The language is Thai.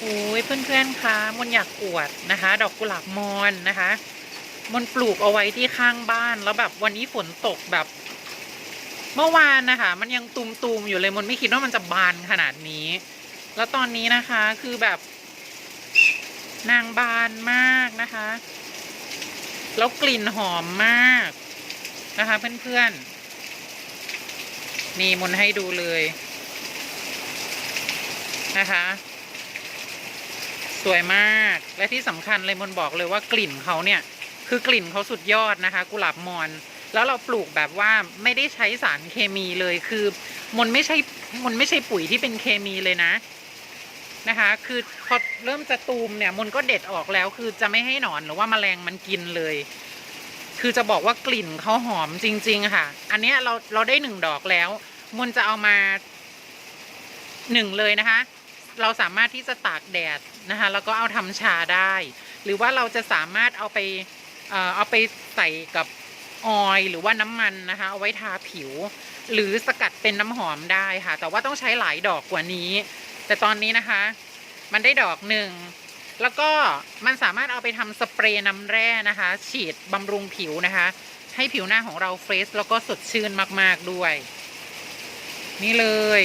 โอ้ยเพื่อนๆคะมนอยากอวดนะคะ ดอกกุหลาบมอนนะคะมนปลูกเอาไว้ที่ข้างบ้านแล้วแบบวันนี้ฝนตกแบบ เมื่อวานนะคะ มันยังตุมๆอยู่เลยมนไม่คิดว่ามันจะบานขนาดนี้ แล้วตอนนี้นะคะคือแบบ นางบานมากนะคะ แล้วกลิ่นหอมมากนะคะ เพื่อนๆนี่มนให้ดูเลยนะคะ สวยมากและที่สำคัญเลยมนบอกเลยว่ากลิ่นเขาเนี่ย คือกลิ่นเขาสุดยอดนะคะ กุหลาบมอน แล้วเราปลูกแบบว่าไม่ได้ใช้สารเคมีเลยคือมนไม่ใช่มนไม่ใช่ปุ๋ยที่เป็นเคมีเลยนะนะคะ คือพอเริ่มจะตูมเนี่ยมนก็เด็ดออกแล้ว คือจะไม่ให้หนอนหรือว่าแมลงมันกินเลย คือจะบอกว่ากลิ่นเขาหอมจริง ๆ ค่ะ อันเนี้ยเราเราได้หนึ่งดอกแล้วมนจะเอามาหนึ่งเลยนะคะ เราสามารถที่จะตากแดดนะคะ แล้วก็เอาทำชาได้ หรือว่าเราจะสามารถเอาไปเออเอาไปใส่กับออยหรือว่าน้ำมันนะคะ เอาไว้ทาผิว หรือสกัดเป็นน้ำหอมได้ค่ะ แต่ว่าต้องใช้หลายดอกกว่านี้ แต่ตอนนี้นะคะ มันได้ดอกหนึ่งแล้วก็มันสามารถเอาไปทำสเปรย์น้ำแร่นะคะ ฉีดบำรุงผิวนะคะ ให้ผิวหน้าของเราเฟรชแล้วก็สดชื่นมาก ๆ ด้วย นี่เลย